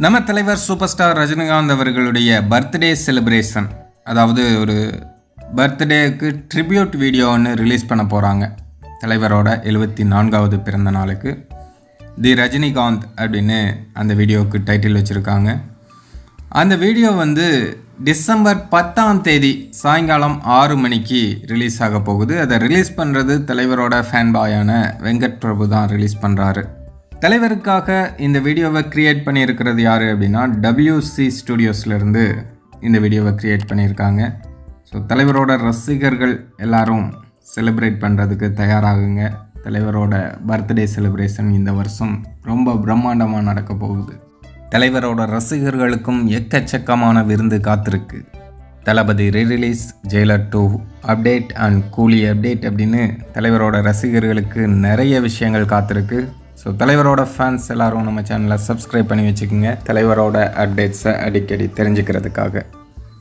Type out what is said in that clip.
நம்ம தலைவர் super star Rajinikanth அவர்களுடைய பர்த்டே செலிப்ரேஷன் அதாவது ஒரு பர்த்டேக்கு ட்ரிபியூட் வீடியோ ஒன்று ரிலீஸ் பண்ண போகிறாங்க தலைவரோட எழுபத்தி நான்காவது பிறந்த நாளுக்கு. தி ரஜினிகாந்த் அப்படின்னு அந்த வீடியோவுக்கு டைட்டில் வச்சுருக்காங்க. அந்த வீடியோ வந்து டிசம்பர் பத்தாம் தேதி சாயங்காலம் ஆறு மணிக்கு ரிலீஸ் ஆக போகுது. அதை ரிலீஸ் பண்ணுறது தலைவரோட ஃபேன் பாயான வெங்கட் பிரபு தான் ரிலீஸ் பண்ணுறாரு தலைவருக்காக இந்த வீடியோவை க்ரியேட் பண்ணியிருக்கிறது யார் அப்படின்னா டபிள்யூசி ஸ்டுடியோஸ்லேருந்து இந்த வீடியோவை க்ரியேட் பண்ணியிருக்காங்க. ஸோ தலைவரோட ரசிகர்கள் எல்லாரும் செலிப்ரேட் பண்ணுறதுக்கு தயாராகுங்க. தலைவரோட பர்த்டே செலிப்ரேஷன் இந்த வருஷம் ரொம்ப பிரம்மாண்டமாக நடக்க போகுது. தலைவரோட ரசிகர்களுக்கும் எக்கச்சக்கமான விருந்து காத்திருக்கு. Thalapathy rerelease Jailer two update and Coolie update அப்படின்னு தலைவரோட ரசிகர்களுக்கு நிறைய விஷயங்கள் காத்திருக்கு. ஸோ தலைவரோட ஃபேன்ஸ் எல்லாரும் நம்ம சேனலை சப்ஸ்கிரைப் பண்ணி வச்சுக்கோங்க. தலைவரோட அப்டேட்ஸை அடிக்கடி தெரிஞ்சுக்கிறதுக்காக.